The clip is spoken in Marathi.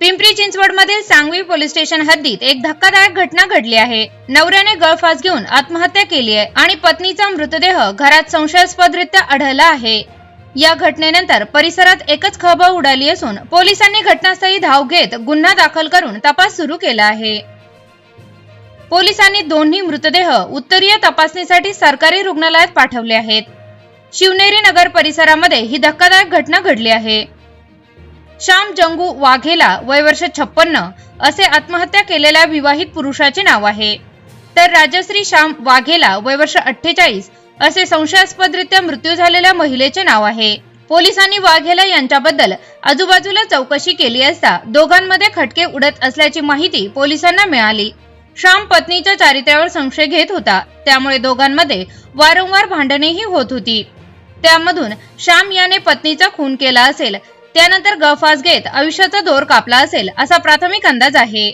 पिंपरी चिंचवडमधील सांगवी पोलीस स्टेशन हद्दीत एक धक्कादायक घटना घडली आहे. नवऱ्याने गळफास घेऊन आत्महत्या केली आहे आणि पत्नीचा मृतदेह घरात संशयास्पदरित्या आढळला आहे. या घटनेनंतर परिसरात एकच खळबळ उडाली असून पोलिसांनी घटनास्थळी धाव घेत गुन्हा दाखल करून तपास सुरू केला आहे. पोलिसांनी दोन्ही मृतदेह उत्तरीय तपासणीसाठी सरकारी रुग्णालयात पाठवले आहेत. शिवनेरी नगर परिसरामध्ये ही धक्कादायक घटना घडली आहे. श्याम जंगू वाघेला वय वर्ष छप्पन्न असे आत्महत्या केलेल्या विवाहित पुरुषाचे नाव आहे. तर राजश्री श्याम वाघेला वय वर्ष अठ्ठेचाळीस असे संशयास्पदरित्या मृत्यू झालेल्या महिलेचे नाव आहे. पोलिसांनी वाघेला यांच्याबद्दल आजूबाजूला चौकशी केली असता दोघांमध्ये खटके उडत असल्याची माहिती पोलिसांना मिळाली. श्याम पत्नीच्या चारित्र्यावर संशय घेत होता. त्यामुळे दोघांमध्ये वारंवार भांडणेही होत होती. त्यामधून श्याम याने पत्नीचा खून केला असेल त्यानंतर गळफास घेत आयुष्याचा दोर कापला असेल असा प्राथमिक अंदाज आहे.